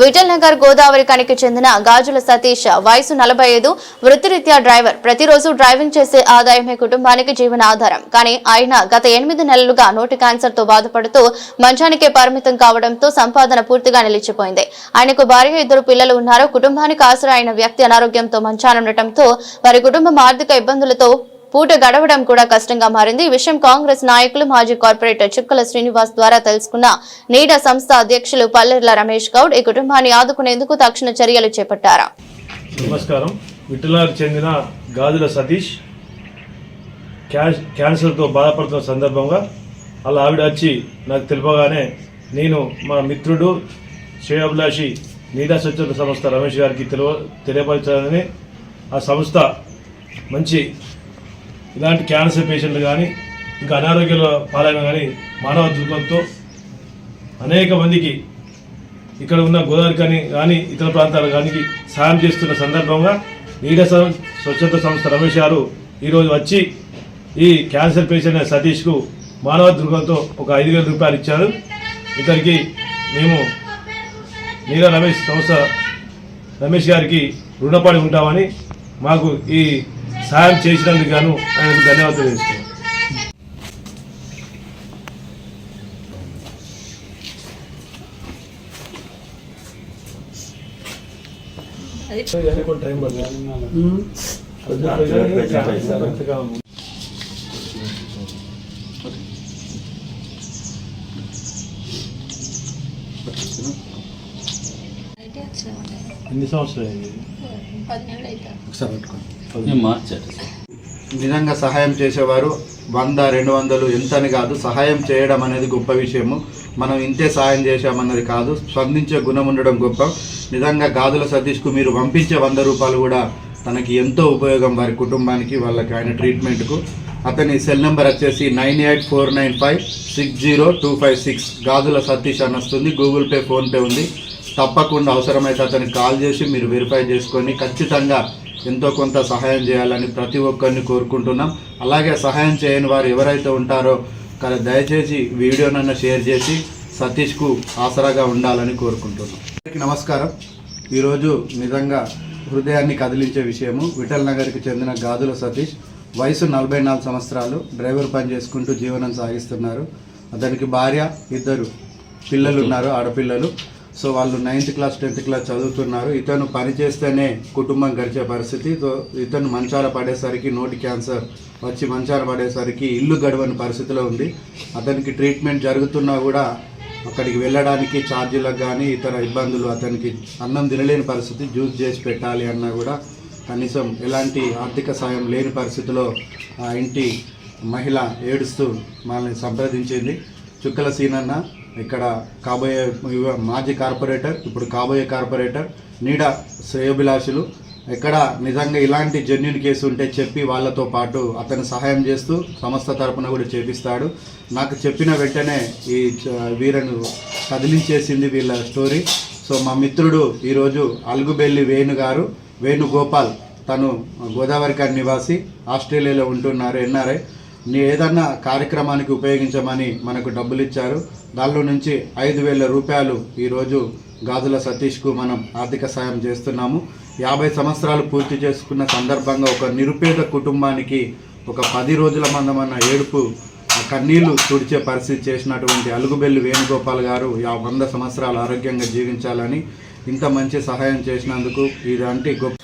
విఠల్ నగర్ గోదావరి కనికి చెందిన గాజుల సతీష్ వయసు నలభై ఐదు వృత్తిరీత్యా డ్రైవర్. ప్రతిరోజు డ్రైవింగ్ చేసే ఆదాయమే కుటుంబానికి జీవనాధారం. కానీ ఆయన గత ఎనిమిది నెలలుగా నోటి క్యాన్సర్తో బాధపడుతూ మంచానికే పరిమితం కావడంతో సంపాదన పూర్తిగా నిలిచిపోయింది. ఆయనకు భార్య ఇద్దరు పిల్లలు ఉన్నారు. కుటుంబానికి ఆసరా అయిన వ్యక్తి అనారోగ్యంతో మంచానుండటంతో వారి కుటుంబం ఆర్థిక ఇబ్బందులతో పూట గడవడం కూడా కష్టంగా మారింది. ఈ విషయం కాంగ్రెస్ నాయకులు మాజీ కార్పొరేటర్ చుక్కల శ్రీనివాస్ ద్వారా తెలుసుకున్న నీడ సంస్థ అధ్యక్షులు పల్లెర్ల రమేష్ గౌడ్ ఈ కుటుంబాన్ని ఆదుకునేందుకు తక్షణ చర్యలు చేపట్టారు? నమస్కారం. విఠలాకు చెందిన గాజుల సతీష్ క్యాన్సర్తో బాధపడుతున్న సందర్భంగా అలా ఆవిడ వచ్చి నాకు తెలిపగానే నేను మా మిత్రుడు శ్రేయాభిలాషి నీడా స్వచ్ఛత సంస్థ రమేష్ గారికి తెలియ తెలియపరచాలని ఆ సంస్థ మంచి ఇలాంటి క్యాన్సర్ పేషెంట్లు కానీ ఇంకా అనారోగ్యాల పాలైన కానీ మానవ దృక్పథంతో అనేక మందికి ఇక్కడ ఉన్న గోదావరి కానీ కానీ ఇతర ప్రాంతాలు కానీ సాయం చేస్తున్న సందర్భంగా నీడ సం- స్వచ్ఛత సంస్థ రమేష్ గారు ఈరోజు వచ్చి ఈ క్యాన్సర్ పేషెంట్ సతీష్కు మానవ దృగంతో ఒక ఐదు వేల రూపాయలు ఇచ్చారు. ఇతనికి మేము నీడ రమేష్ సంస్థ రమేష్ గారికి రుణపడి ఉంటామని మాకు ఈ సాయం చేసినందుకు గాను ఆయనకు ధన్యవాదాలు తెలుస్తున్నాం అయితే ఎన్ని సంవత్సరాలు అయింది? మార్చాడు నిజంగా సహాయం చేసేవారు వంద రెండు వందలు ఎంతని కాదు సహాయం చేయడం అనేది గొప్ప విషయము. మనం ఇంతే సహాయం చేశామన్నది కాదు స్పందించే గుణం ఉండడం గొప్ప. నిజంగా గాజుల సతీష్కు మీరు పంపించే వంద రూపాయలు కూడా తనకి ఎంతో ఉపయోగం వారి కుటుంబానికి వాళ్ళకి ఆయన ట్రీట్మెంట్కు. అతని సెల్ నెంబర్ వచ్చేసి nine eight four nine five six zero two five six. Gajula Satish అని వస్తుంది గూగుల్ పే ఫోన్పే ఉంది. తప్పకుండా అవసరమైతే అతనికి కాల్ చేసి మీరు వెరిఫై చేసుకొని ఖచ్చితంగా ఎంతో కొంత సహాయం చేయాలని ప్రతి ఒక్కరిని కోరుకుంటున్నాం. అలాగే సహాయం చేయని వారు ఎవరైతే ఉంటారో కానీ దయచేసి వీడియోనన్న షేర్ చేసి సతీష్కు ఆసరాగా ఉండాలని కోరుకుంటున్నాం. నమస్కారం. ఈరోజు నిజంగా హృదయాన్ని కదిలించే విషయము. విఠల్ నగర్కి చెందిన గాదుల సతీష్ వయసు నలభై నాలుగు సంవత్సరాలు డ్రైవర్ పని చేసుకుంటూ జీవనం సాగిస్తున్నారు. అతనికి భార్య ఇద్దరు పిల్లలు ఉన్నారు ఆడపిల్లలు. సో వాళ్ళు నైన్త్ క్లాస్ టెన్త్ క్లాస్ చదువుతున్నారు. ఇతను పని చేస్తేనే కుటుంబం గడిచే పరిస్థితి. సో ఇతను మంచాల పడేసరికి నోటి క్యాన్సర్ వచ్చి మంచాల పడేసరికి ఇల్లు గడవని పరిస్థితిలో ఉంది. అతనికి ట్రీట్మెంట్ జరుగుతున్నా కూడా అక్కడికి వెళ్ళడానికి ఛార్జీలకు కానీ ఇతర ఇబ్బందులు అతనికి అన్నం తినలేని పరిస్థితి జ్యూస్ చేసి పెట్టాలి అన్నా కూడా కనీసం ఎలాంటి ఆర్థిక సాయం లేని పరిస్థితిలో ఆ ఇంటి మహిళ ఏడుస్తూ మనల్ని సంప్రదించింది. చుక్కల సీనన్న ఇక్కడ కాబోయే యువ- మాజీ కార్పొరేటర్ ఇప్పుడు కాబోయే కార్పొరేటర్ నీడ శ్రేయోభిలాషులు. ఎక్కడ నిజంగా ఇలాంటి జెన్యున్ కేసు ఉంటే చెప్పి వాళ్ళతో పాటు అతను సహాయం చేస్తూ సంస్థ తరపున కూడా చేపిస్తాడు. నాకు చెప్పిన వెంటనే ఈ వీరను కదిలించేసింది వీళ్ళ స్టోరీ సో మా మిత్రుడు ఈరోజు అలుగుబెల్లి వేణు గారు వేణుగోపాల్ తను గోదావరికాని నివాసి ఆస్ట్రేలియాలో ఉంటున్నారు ఎన్ఆర్ఐ ఏదన్నా కార్యక్రమానికి ఉపయోగించమని మనకు డబ్బులు ఇచ్చారు. దానిలో నుంచి ఐదు వేల రూపాయలు ఈరోజు గాజుల సతీష్కు మనం ఆర్థిక సాయం చేస్తున్నాము. యాభై సంవత్సరాలు పూర్తి చేసుకున్న సందర్భంగా ఒక నిరుపేద కుటుంబానికి ఒక పది రోజుల మందమన్న ఏడుపు ఆ కన్నీళ్ళు తుడిచే పరిస్థితి చేసినటువంటి అలుగుబెల్లి వేణుగోపాల్ గారు యా వంద సంవత్సరాలు ఆరోగ్యంగా జీవించాలని ఇంత మంచి సహాయం చేసినందుకు ఇలాంటి గొప్ప